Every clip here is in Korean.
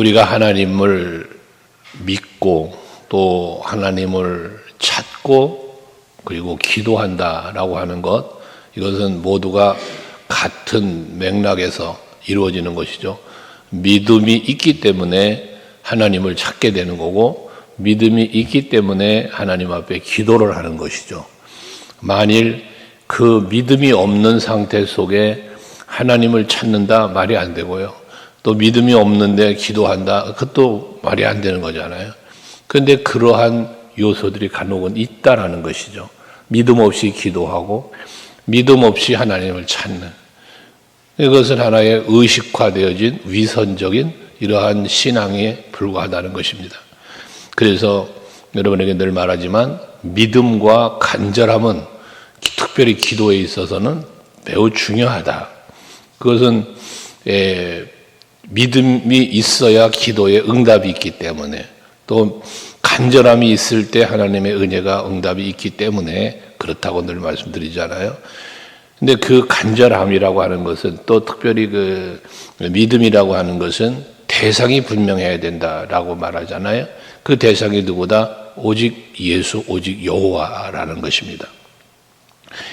우리가 하나님을 믿고 또 하나님을 찾고 그리고 기도한다라고 하는 것 이것은 모두가 같은 맥락에서 이루어지는 것이죠. 믿음이 있기 때문에 하나님을 찾게 되는 거고 믿음이 있기 때문에 하나님 앞에 기도를 하는 것이죠. 만일 그 믿음이 없는 상태 속에 하나님을 찾는다 말이 안 되고요. 또 믿음이 없는데 기도한다 그것도 말이 안 되는 거잖아요. 그런데 그러한 요소들이 간혹은 있다라는 것이죠. 믿음 없이 기도하고 믿음 없이 하나님을 찾는 이것은 하나의 의식화되어진 위선적인 이러한 신앙에 불과하다는 것입니다. 그래서 여러분에게 늘 말하지만 믿음과 간절함은 특별히 기도에 있어서는 매우 중요하다. 그것은 에, 믿음이 있어야 기도에 응답이 있기 때문에 또 간절함이 있을 때 하나님의 은혜가 응답이 있기 때문에 그렇다고 늘 말씀드리잖아요. 근데 그 간절함이라고 하는 것은 또 특별히 그 믿음이라고 하는 것은 대상이 분명해야 된다라고 말하잖아요. 그 대상이 누구다? 오직 예수, 오직 여호와라는 것입니다.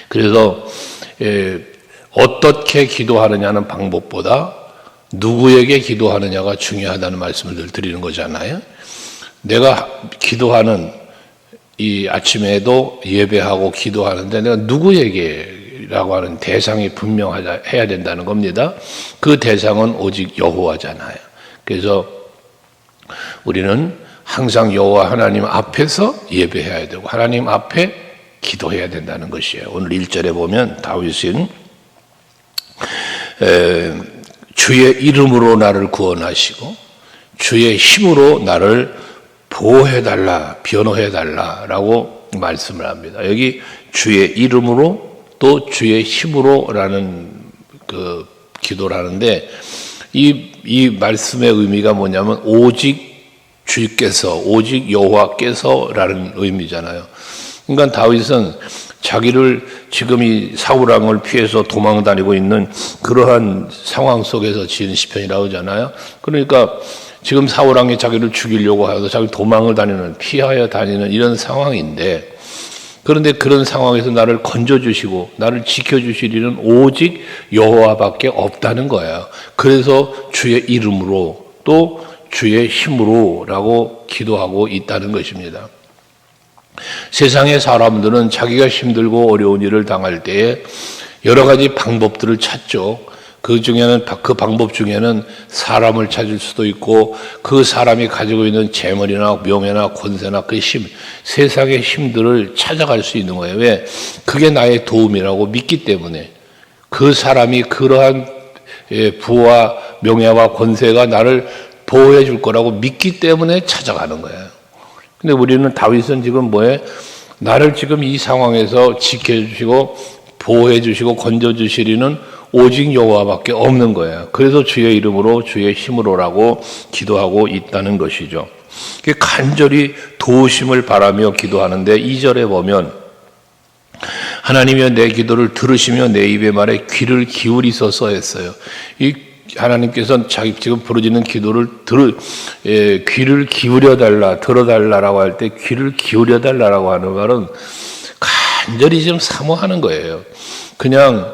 그래서 예, 어떻게 기도하느냐는 방법보다 누구에게 기도하느냐가 중요하다는 말씀을 늘 드리는 거잖아요. 내가 기도하는 이 아침에도 예배하고 기도하는데 내가 누구에게라고 하는 대상이 분명하자 해야 된다는 겁니다. 그 대상은 오직 여호와잖아요. 그래서 우리는 항상 여호와 하나님 앞에서 예배해야 되고 하나님 앞에 기도해야 된다는 것이에요. 오늘 1절에 보면 다윗은 주의 이름으로 나를 구원하시고 주의 힘으로 나를 보호해달라, 변호해달라라고 말씀을 합니다. 여기 주의 이름으로 또 주의 힘으로라는 그 기도라는데 이, 이 말씀의 의미가 뭐냐면 오직 주께서, 오직 여호와께서라는 의미잖아요. 그러니까 다윗은 자기를 지금 이 사울왕을 피해서 도망 다니고 있는 그러한 상황 속에서 지은 시편이라고 하잖아요. 그러니까 지금 사울왕이 자기를 죽이려고 하여서 자기 도망을 다니는 피하여 다니는 이런 상황인데 그런데 그런 상황에서 나를 건져 주시고 나를 지켜 주실 일은 오직 여호와밖에 없다는 거예요. 그래서 주의 이름으로 또 주의 힘으로라고 기도하고 있다는 것입니다. 세상의 사람들은 자기가 힘들고 어려운 일을 당할 때에 여러 가지 방법들을 찾죠. 그 중에는 그 방법 중에는 사람을 찾을 수도 있고 그 사람이 가지고 있는 재물이나 명예나 권세나 그 힘, 세상의 힘들을 찾아갈 수 있는 거예요. 왜? 그게 나의 도움이라고 믿기 때문에 그 사람이 그러한 예, 부와 명예와 권세가 나를 보호해 줄 거라고 믿기 때문에 찾아가는 거예요. 근데 우리는 다윗은 지금 뭐에 나를 지금 이 상황에서 지켜주시고 보호해 주시고 건져 주시리는 오직 여호와밖에 없는 거예요. 그래서 주의 이름으로 주의 힘으로라고 기도하고 있다는 것이죠. 간절히 도우심을 바라며 기도하는데 2절에 보면 하나님이여 내 기도를 들으시며 내 입의 말에 귀를 기울이소서 했어요. 이 하나님께서 자기 지금 부르짖는 기도를 들 예, 귀를 기울여 달라 들어 달라라고 할 때 귀를 기울여 달라라고 하는 말은 간절히 좀 사모하는 거예요. 그냥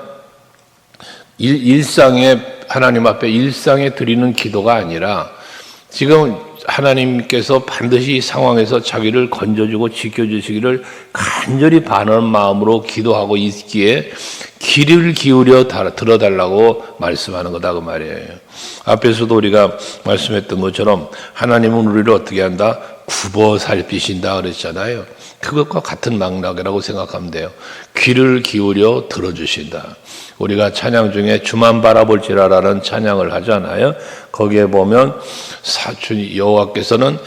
일, 상에 하나님 앞에 일상에 드리는 기도가 아니라 지금 하나님께서 반드시 이 상황에서 자기를 건져주고 지켜주시기를 간절히 바라는 마음으로 기도하고 있기에 귀를 기울여 들어달라고 말씀하는 거다 그 말이에요. 앞에서도 우리가 말씀했던 것처럼 하나님은 우리를 어떻게 한다? 굽어 살피신다 그랬잖아요. 그것과 같은 맥락이라고 생각하면 돼요. 귀를 기울여 들어주신다. 우리가 찬양 중에 주만 바라볼지라라는 찬양을 하잖아요. 거기에 보면 사춘 여호와께서는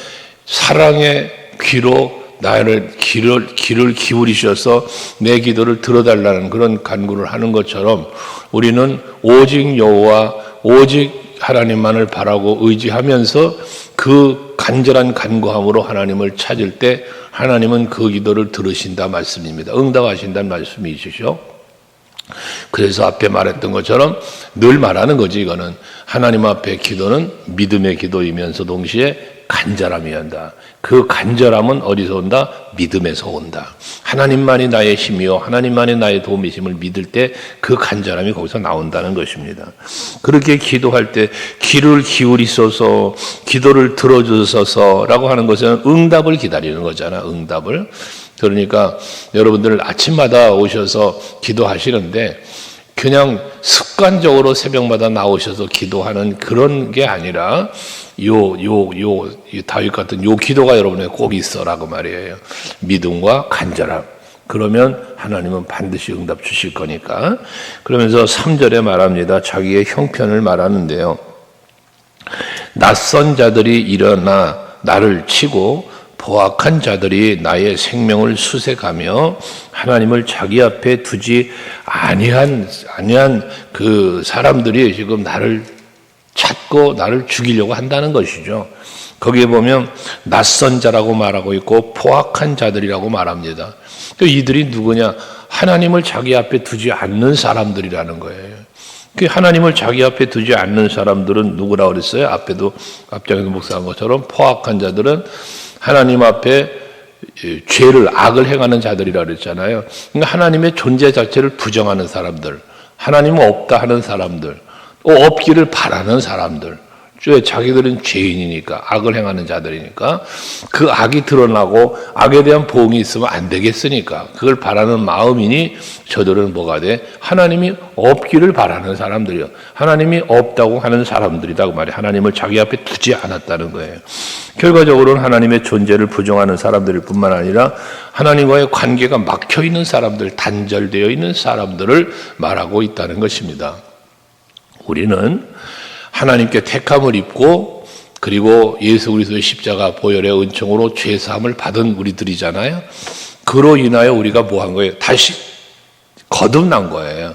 사랑의 귀로 나를 귀를 귀를 기울이셔서 내 기도를 들어달라는 그런 간구를 하는 것처럼 우리는 오직 여호와 오직 하나님만을 바라고 의지하면서 그 간절한 간구함으로 하나님을 찾을 때 하나님은 그 기도를 들으신다 말씀입니다. 응답하신다는 말씀이시죠. 그래서 앞에 말했던 것처럼 늘 말하는 거지 이거는 하나님 앞에 기도는 믿음의 기도이면서 동시에 간절함이 온다. 그 간절함은 어디서 온다? 믿음에서 온다. 하나님만이 나의 힘이요 하나님만이 나의 도움이심을 믿을 때 그 간절함이 거기서 나온다는 것입니다. 그렇게 기도할 때 귀를 기울이소서 기도를 들어주소서라고 하는 것은 응답을 기다리는 거잖아. 응답을. 그러니까 여러분들 아침마다 오셔서 기도하시는데 그냥 습관적으로 새벽마다 나오셔서 기도하는 그런 게 아니라 요 요 요 다윗 같은 요 기도가 여러분의 꼭 있어라고 말이에요. 믿음과 간절함. 그러면 하나님은 반드시 응답 주실 거니까. 그러면서 3절에 말합니다. 자기의 형편을 말하는데요. 낯선 자들이 일어나 나를 치고 포악한 자들이 나의 생명을 수색하며 하나님을 자기 앞에 두지 아니한 아니한 그 사람들이 지금 나를 찾고 나를 죽이려고 한다는 것이죠. 거기에 보면 낯선 자라고 말하고 있고 포악한 자들이라고 말합니다. 그 이들이 누구냐? 하나님을 자기 앞에 두지 않는 사람들이라는 거예요. 그 하나님을 자기 앞에 두지 않는 사람들은 누구라 그랬어요? 앞에도 앞장에서 목사한 것처럼 포악한 자들은 하나님 앞에 죄를 악을 행하는 자들이라 그랬잖아요. 그러니까 하나님의 존재 자체를 부정하는 사람들, 하나님은 없다 하는 사람들, 또 없기를 바라는 사람들. 왜 자기들은 죄인이니까 악을 행하는 자들이니까 그 악이 드러나고 악에 대한 보응이 있으면 안 되겠으니까 그걸 바라는 마음이니 저들은 뭐가 돼? 하나님이 없기를 바라는 사람들이요. 하나님이 없다고 하는 사람들이다 그 말이 하나님을 자기 앞에 두지 않았다는 거예요. 결과적으로는 하나님의 존재를 부정하는 사람들일 뿐만 아니라 하나님과의 관계가 막혀 있는 사람들 단절되어 있는 사람들을 말하고 있다는 것입니다 우리는 하나님께 택함을 입고 그리고 예수 그리스도의 십자가 보혈의 은총으로 죄 사함을 받은 우리들이잖아요. 그로 인하여 우리가 뭐 한 거예요? 다시 거듭난 거예요.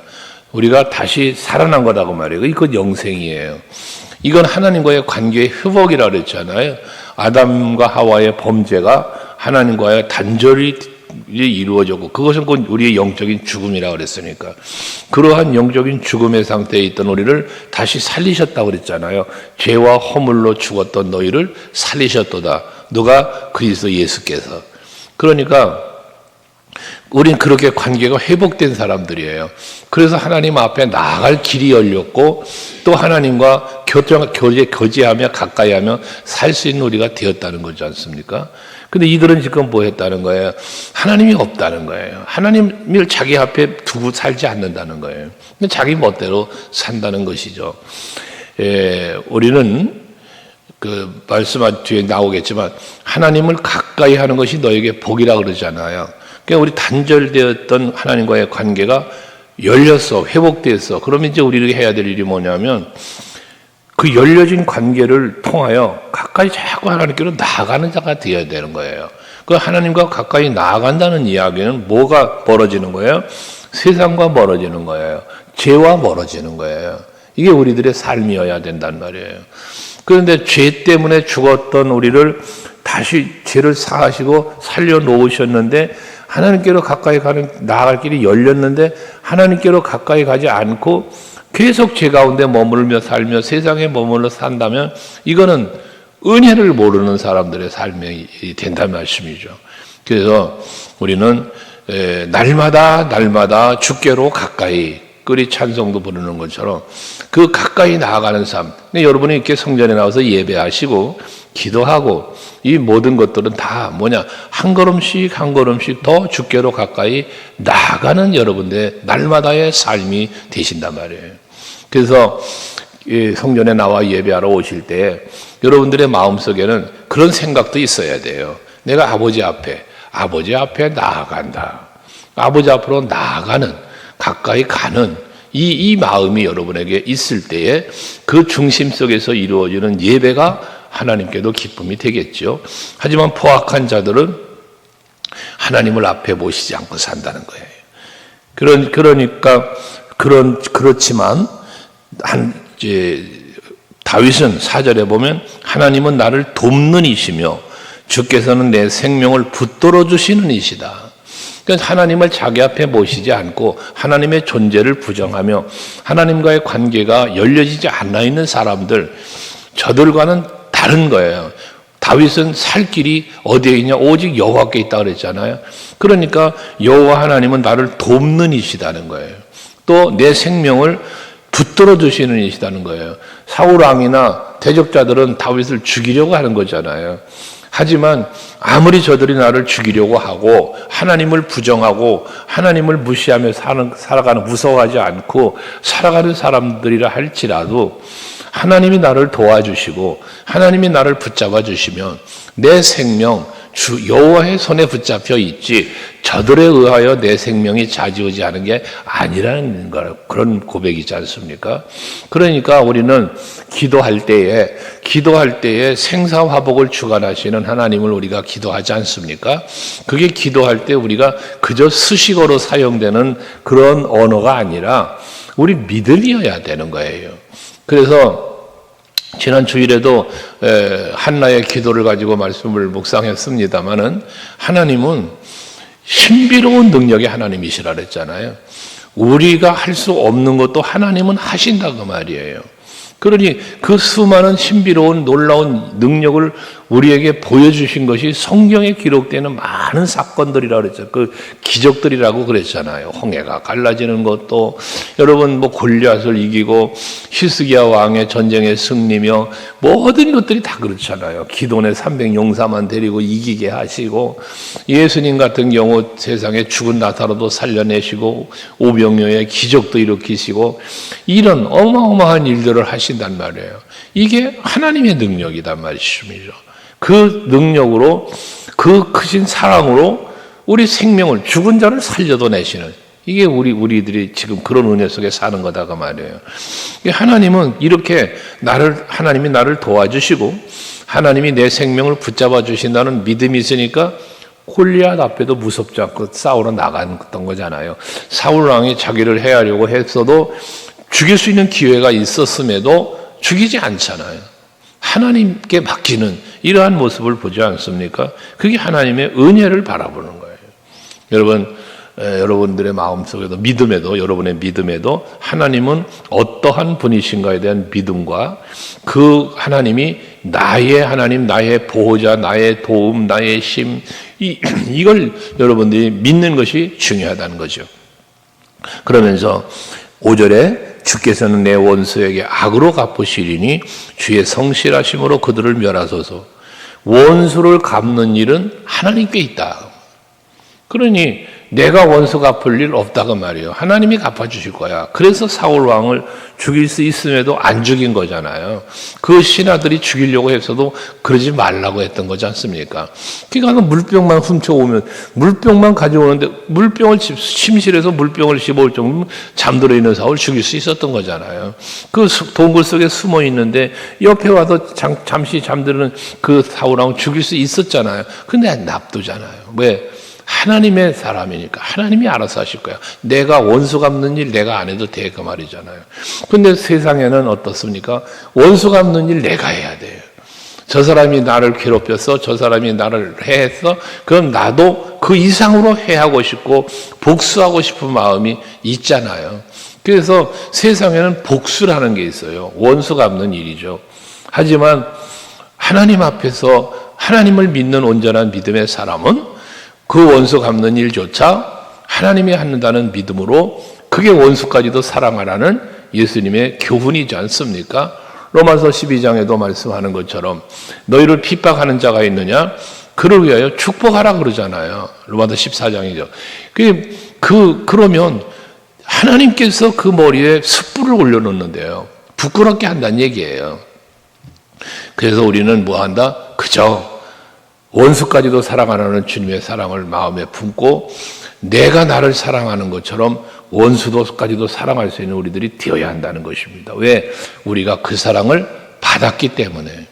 우리가 다시 살아난 거라고 말이에요. 이건 영생이에요. 이건 하나님과의 관계의 회복이라 그랬잖아요. 아담과 하와의 범죄가 하나님과의 단절이 이루어졌고 그것은 곧 우리의 영적인 죽음이라 그랬으니까 그러한 영적인 죽음의 상태에 있던 우리를 다시 살리셨다고 그랬잖아요. 죄와 허물로 죽었던 너희를 살리셨도다. 누가 그리스도 예수께서. 그러니까 우린 그렇게 관계가 회복된 사람들이에요. 그래서 하나님 앞에 나아갈 길이 열렸고 또 하나님과 교제, 교제하며 가까이 하며 살 수 있는 우리가 되었다는 거지 않습니까? 근데 이들은 지금 뭐 했다는 거예요? 하나님이 없다는 거예요. 하나님을 자기 앞에 두고 살지 않는다는 거예요. 근데 자기 멋대로 산다는 것이죠. 예, 우리는 그 말씀 뒤에 나오겠지만 하나님을 가까이 하는 것이 너에게 복이라 그러잖아요. 그러니까 우리 단절되었던 하나님과의 관계가 열렸어, 회복됐어. 그러면 이제 우리가 해야 될 일이 뭐냐면 그 열려진 관계를 통하여 가까이 자꾸 하나님께로 나아가는 자가 되어야 되는 거예요. 그 하나님과 가까이 나아간다는 이야기는 뭐가 벌어지는 거예요? 세상과 멀어지는 거예요. 죄와 멀어지는 거예요. 이게 우리들의 삶이어야 된단 말이에요. 그런데 죄 때문에 죽었던 우리를 다시 죄를 사하시고 살려 놓으셨는데 하나님께로 가까이 가는 나아갈 길이 열렸는데 하나님께로 가까이 가지 않고 계속 죄 가운데 머물며 살며 세상에 머물러 산다면 이거는 은혜를 모르는 사람들의 삶이 된다는 말씀이죠. 그래서 우리는 날마다 날마다 주께로 가까이 끓이 찬송도 부르는 것처럼 그 가까이 나아가는 삶. 여러분이 이렇게 성전에 나와서 예배하시고 기도하고 이 모든 것들은 다 뭐냐 한 걸음씩 한 걸음씩 더 주께로 가까이 나아가는 여러분의 날마다의 삶이 되신단 말이에요. 그래서 성전에 나와 예배하러 오실 때 여러분들의 마음속에는 그런 생각도 있어야 돼요. 내가 아버지 앞에 아버지 앞에 나아간다. 아버지 앞으로 나아가는 가까이 가는 이, 이 마음이 여러분에게 있을 때에 그 중심 속에서 이루어지는 예배가 하나님께도 기쁨이 되겠죠. 하지만 포악한 자들은 하나님을 앞에 모시지 않고 산다는 거예요. 그런, 그러니까, 그런, 그렇지만 한 이제 다윗은 사절에 보면 하나님은 나를 돕는 이시며 주께서는 내 생명을 붙들어 주시는 이시다. 그러니까 하나님을 자기 앞에 모시지 않고 하나님의 존재를 부정하며 하나님과의 관계가 열려지지 않아 있는 사람들, 저들과는 다른 거예요. 다윗은 살 길이 어디에 있냐? 오직 여호와께 있다 그랬잖아요. 그러니까 여호와 하나님은 나를 돕는 이시다는 거예요. 또 내 생명을 붙들어 주시는 이시다는 거예요. 사울 왕이나 대적자들은 다윗을 죽이려고 하는 거잖아요. 하지만 아무리 저들이 나를 죽이려고 하고 하나님을 부정하고 하나님을 무시하며 사는, 살아가는 무서워하지 않고 살아가는 사람들이라 할지라도 하나님이 나를 도와주시고 하나님이 나를 붙잡아 주시면 내 생명 주 여호와의 손에 붙잡혀 있지 저들에 의하여 내 생명이 좌지우지하는 게 아니라는 걸 그런 고백이지 않습니까? 그러니까 우리는 기도할 때에 기도할 때에 생사화복을 주관하시는 하나님을 우리가 기도하지 않습니까? 그게 기도할 때 우리가 그저 수식어로 사용되는 그런 언어가 아니라 우리 믿음이어야 되는 거예요. 그래서 지난 주일에도 한나의 기도를 가지고 말씀을 묵상했습니다마는 하나님은 신비로운 능력의 하나님이시라 그랬잖아요. 우리가 할 수 없는 것도 하나님은 하신다 그 말이에요. 그러니 그 수많은 신비로운 놀라운 능력을 우리에게 보여주신 것이 성경에 기록되는 많은 사건들이라 그랬죠. 그 기적들이라고 그랬잖아요. 홍해가 갈라지는 것도 여러분 뭐 골리앗을 이기고 히스기야 왕의 전쟁의 승리며 모든 것들이 다 그렇잖아요. 기돈의 300 용사만 데리고 이기게 하시고 예수님 같은 경우 세상에 죽은 나사로도 살려내시고 오병여의 기적도 일으키시고 이런 어마어마한 일들을 하신단 말이에요. 이게 하나님의 능력이단 말씀이죠. 그 능력으로 그 크신 사랑으로 우리 생명을 죽은 자를 살려도 내시는 이게 우리 우리들이 지금 그런 은혜 속에 사는 거다가 말이에요. 하나님은 이렇게 나를 하나님이 나를 도와주시고 하나님이 내 생명을 붙잡아 주신다는 믿음이 있으니까 골리앗 앞에도 무섭지 않고 싸우러 나갔던 거잖아요. 사울 왕이 자기를 해하려고 했어도 죽일 수 있는 기회가 있었음에도 죽이지 않잖아요. 하나님께 맡기는 이러한 모습을 보지 않습니까? 그게 하나님의 은혜를 바라보는 거예요. 여러분, 에, 여러분들의 마음속에도 믿음에도 여러분의 믿음에도 하나님은 어떠한 분이신가에 대한 믿음과 그 하나님이 나의 하나님, 나의 보호자, 나의 도움, 나의 심 이, 이걸 여러분들이 믿는 것이 중요하다는 거죠. 그러면서 5절에 주께서는 내 원수에게 악으로 갚으시리니 주의 성실하심으로 그들을 멸하소서. 원수를 갚는 일은 하나님께 있다. 그러니 내가 원수 갚을 일 없다고 말이에요. 하나님이 갚아주실 거야. 그래서 사울 왕을 죽일 수 있음에도 안 죽인 거잖아요. 그 신하들이 죽이려고 했어도 그러지 말라고 했던 거지 않습니까? 그러니까 물병만 훔쳐오면 물병만 가져오는데 물병을 침실에서 물병을 씹어올 정도면 잠들어 있는 사울 죽일 수 있었던 거잖아요. 그 동굴 속에 숨어 있는데 옆에 와서 잠, 잠시 잠드는 그 사울 왕을 죽일 수 있었잖아요. 근데 납두잖아요. 왜? 하나님의 사람이니까 하나님이 알아서 하실 거야. 내가 원수 갚는 일 내가 안 해도 돼 그 말이잖아요. 근데 세상에는 어떻습니까? 원수 갚는 일 내가 해야 돼요. 저 사람이 나를 괴롭혔어. 저 사람이 나를 해했어. 그럼 나도 그 이상으로 해하고 싶고 복수하고 싶은 마음이 있잖아요. 그래서 세상에는 복수라는 게 있어요. 원수 갚는 일이죠. 하지만 하나님 앞에서 하나님을 믿는 온전한 믿음의 사람은 그 원수 갚는 일조차 하나님이 한다는 믿음으로 그게 원수까지도 사랑하라는 예수님의 교훈이지 않습니까? 로마서 12장에도 말씀하는 것처럼 너희를 핍박하는 자가 있느냐? 그를 위하여 축복하라 그러잖아요. 로마서 14장이죠. 그, 그, 그러면 하나님께서 그 머리에 숯불을 올려놓는데요. 부끄럽게 한다는 얘기예요. 그래서 우리는 뭐 한다? 그저 원수까지도 사랑하라는 주님의 사랑을 마음에 품고 내가 나를 사랑하는 것처럼 원수도까지도 사랑할 수 있는 우리들이 되어야 한다는 것입니다. 왜? 우리가 그 사랑을 받았기 때문에.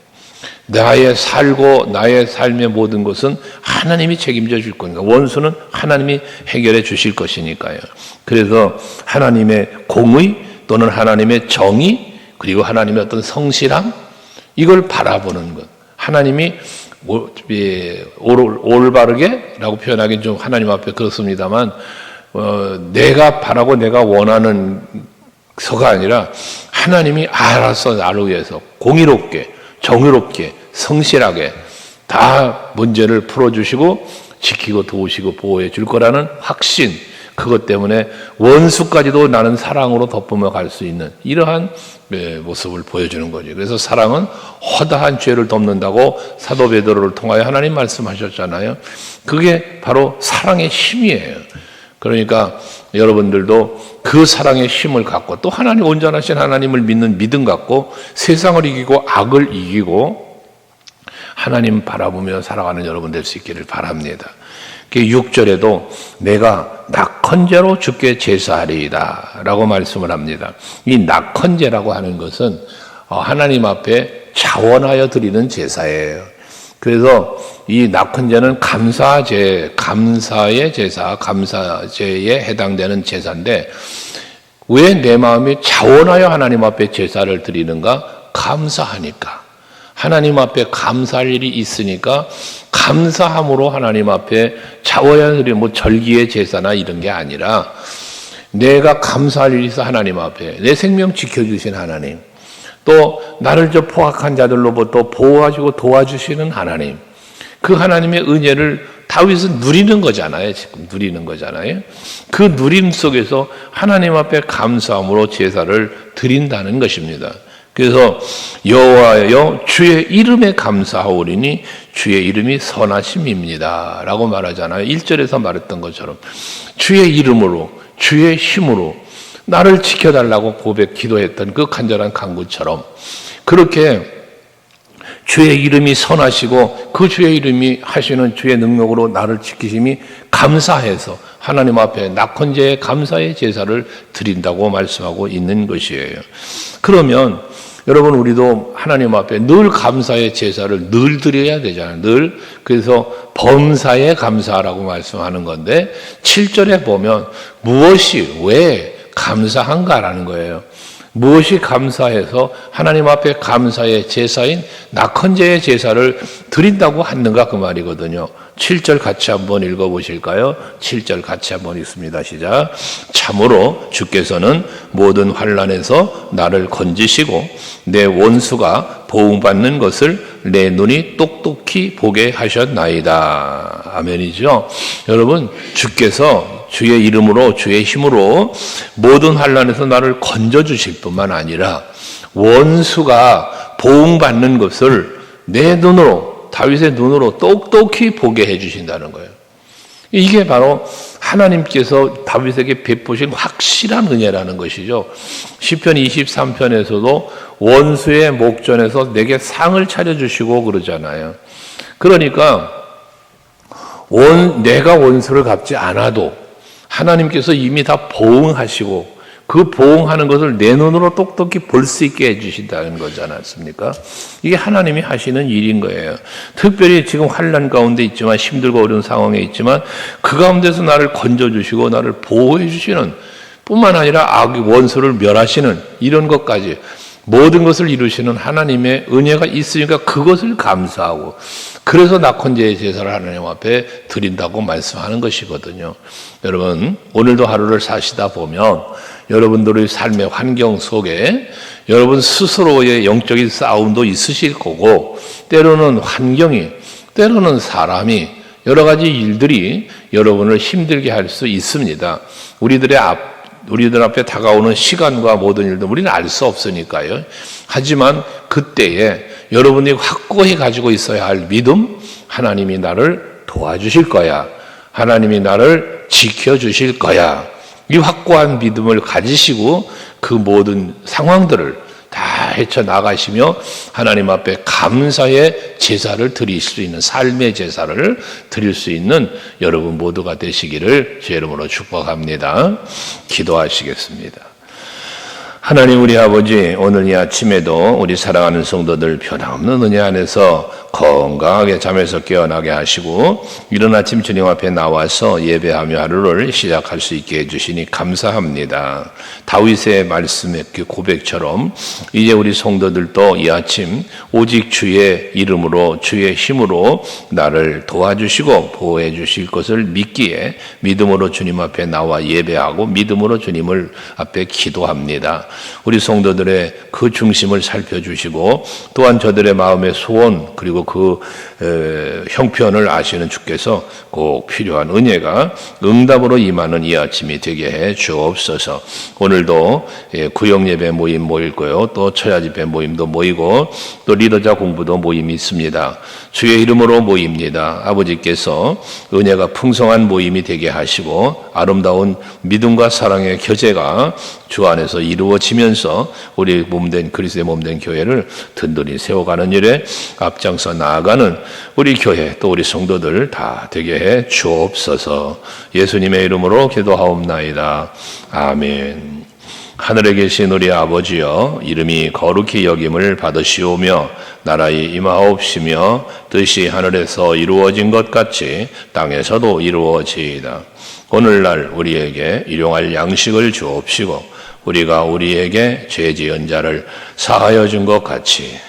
나의 살고 나의 삶의 모든 것은 하나님이 책임져 줄 거니까 원수는 하나님이 해결해 주실 것이니까요. 그래서 하나님의 공의 또는 하나님의 정의 그리고 하나님의 어떤 성실함 이걸 바라보는 것. 하나님이 올, 예, 올, 올바르게라고 표현하기는 좀 하나님 앞에 그렇습니다만 어, 내가 바라고 내가 원하는 서가 아니라 하나님이 알아서 나를 위해서 공의롭게 정의롭게 성실하게 다 문제를 풀어주시고 지키고 도우시고 보호해 줄 거라는 확신 그것 때문에 원수까지도 나는 사랑으로 덮으며 갈 수 있는 이러한 예, 모습을 보여주는 거죠. 그래서 사랑은 허다한 죄를 덮는다고 사도 베드로를 통하여 하나님 말씀하셨잖아요. 그게 바로 사랑의 힘이에요. 그러니까 여러분들도 그 사랑의 힘을 갖고 또 하나님 온전하신 하나님을 믿는 믿음 갖고 세상을 이기고 악을 이기고 하나님 바라보며 살아가는 여러분 될 수 있기를 바랍니다. 6절에도 내가 낙헌제로 주께 제사하리이다 라고 말씀을 합니다. 이 낙헌제라고 하는 것은 어, 하나님 앞에 자원하여 드리는 제사예요. 그래서 이 낙헌제는 감사제, 감사의 제사, 감사제에 해당되는 제사인데 왜 내 마음이 자원하여 하나님 앞에 제사를 드리는가? 감사하니까. 하나님 앞에 감사할 일이 있으니까 감사함으로 하나님 앞에 자원하여 드리는 뭐 절기의 제사나 이런 게 아니라 내가 감사할 일이 있어 하나님 앞에 내 생명 지켜주신 하나님 또 나를 저 포악한 자들로부터 보호하시고 도와주시는 하나님 그 하나님의 은혜를 다윗은 누리는 거잖아요. 지금 누리는 거잖아요. 그 누림 속에서 하나님 앞에 감사함으로 제사를 드린다는 것입니다. 그래서 여호와여 주의 이름에 감사하오리니 주의 이름이 선하심입니다 라고 말하잖아요. 1절에서 말했던 것처럼 주의 이름으로 주의 힘으로 나를 지켜달라고 고백 기도했던 그 간절한 간구처럼 그렇게 주의 이름이 선하시고 그 주의 이름이 하시는 주의 능력으로 나를 지키심이 감사해서 하나님 앞에 낙헌제의 감사의 제사를 드린다고 말씀하고 있는 것이에요. 그러면 여러분 우리도 하나님 앞에 늘 감사의 제사를 늘 드려야 되잖아요. 늘 그래서 범사에 감사라고 말씀하는 건데 7절에 보면 무엇이 왜 감사한가라는 거예요. 무엇이 감사해서 하나님 앞에 감사의 제사인 낙헌제의 제사를 드린다고 하는가 그 말이거든요. 7절 같이 한번 읽어 보실까요? 7절 같이 한번 읽습니다. 시작. 참으로 주께서는 모든 환란에서 나를 건지시고 내 원수가 보응받는 것을 내 눈이 똑똑히 보게 하셨나이다. 아멘이죠. 여러분, 주께서 주의 이름으로 주의 힘으로 모든 환란에서 나를 건져 주실 뿐만 아니라 원수가 보응받는 것을 내 눈으로 다윗의 눈으로 똑똑히 보게 해 주신다는 거예요. 이게 바로 하나님께서 다윗에게 베푸신 확실한 은혜라는 것이죠. 시편 23편에서도 원수의 목전에서 내게 상을 차려 주시고 그러잖아요. 그러니까 원 내가 원수를 갚지 않아도 하나님께서 이미 다 보응하시고 그 보응하는 것을 내 눈으로 똑똑히 볼 수 있게 해주신다는 거지 않았습니까? 이게 하나님이 하시는 일인 거예요. 특별히 지금 환란 가운데 있지만 힘들고 어려운 상황에 있지만 그 가운데서 나를 건져주시고 나를 보호해 주시는 뿐만 아니라 악의 원수를 멸하시는 이런 것까지 모든 것을 이루시는 하나님의 은혜가 있으니까 그것을 감사하고 그래서 낙헌제의 제사를 하나님 앞에 드린다고 말씀하는 것이거든요. 여러분 오늘도 하루를 사시다 보면 여러분들의 삶의 환경 속에 여러분 스스로의 영적인 싸움도 있으실 거고 때로는 환경이 때로는 사람이 여러 가지 일들이 여러분을 힘들게 할 수 있습니다. 우리들의 앞 우리들 앞에 다가오는 시간과 모든 일도 우리는 알 수 없으니까요. 하지만 그때에 여러분이 확고히 가지고 있어야 할 믿음, 하나님이 나를 도와주실 거야. 하나님이 나를 지켜주실 거야. 이 확고한 믿음을 가지시고 그 모든 상황들을 다 헤쳐 나가시며 하나님 앞에 감사의 제사를 드릴 수 있는 삶의 제사를 드릴 수 있는 여러분 모두가 되시기를 제 이름으로 축복합니다. 기도하시겠습니다. 하나님 우리 아버지 오늘 이 아침에도 우리 사랑하는 성도들 변함없는 은혜 안에서 건강하게 잠에서 깨어나게 하시고 이른 아침 주님 앞에 나와서 예배하며 하루를 시작할 수 있게 해주시니 감사합니다. 다윗의 말씀의 그 고백처럼 이제 우리 성도들도 이 아침 오직 주의 이름으로 주의 힘으로 나를 도와주시고 보호해 주실 것을 믿기에 믿음으로 주님 앞에 나와 예배하고 믿음으로 주님을 앞에 기도합니다. 우리 성도들의 그 중심을 살펴주시고 또한 저들의 마음의 소원 그리고 그 에, 형편을 아시는 주께서 꼭 필요한 은혜가 응답으로 임하는 이 아침이 되게 해 주옵소서. 오늘도 예, 구역 예배 모임 모일 거요. 또 처야 집회 모임도 모이고 또 리더자 공부도 모임이 있습니다. 주의 이름으로 모입니다. 아버지께서 은혜가 풍성한 모임이 되게 하시고 아름다운 믿음과 사랑의 교제가 주 안에서 이루어지면서 우리 몸된 그리스도의 몸된 교회를 든든히 세워가는 일에 앞장 서 나아가는 우리 교회 또 우리 성도들 다 되게 해 주옵소서. 예수님의 이름으로 기도하옵나이다. 아멘. 하늘에 계신 우리 아버지여 이름이 거룩히 여김을 받으시오며 나라의 임하옵시며 뜻이 하늘에서 이루어진 것 같이 땅에서도 이루어지이다. 오늘날 우리에게 일용할 양식을 주옵시고 우리가 우리에게 죄 지은 자를 사하여 준 것 같이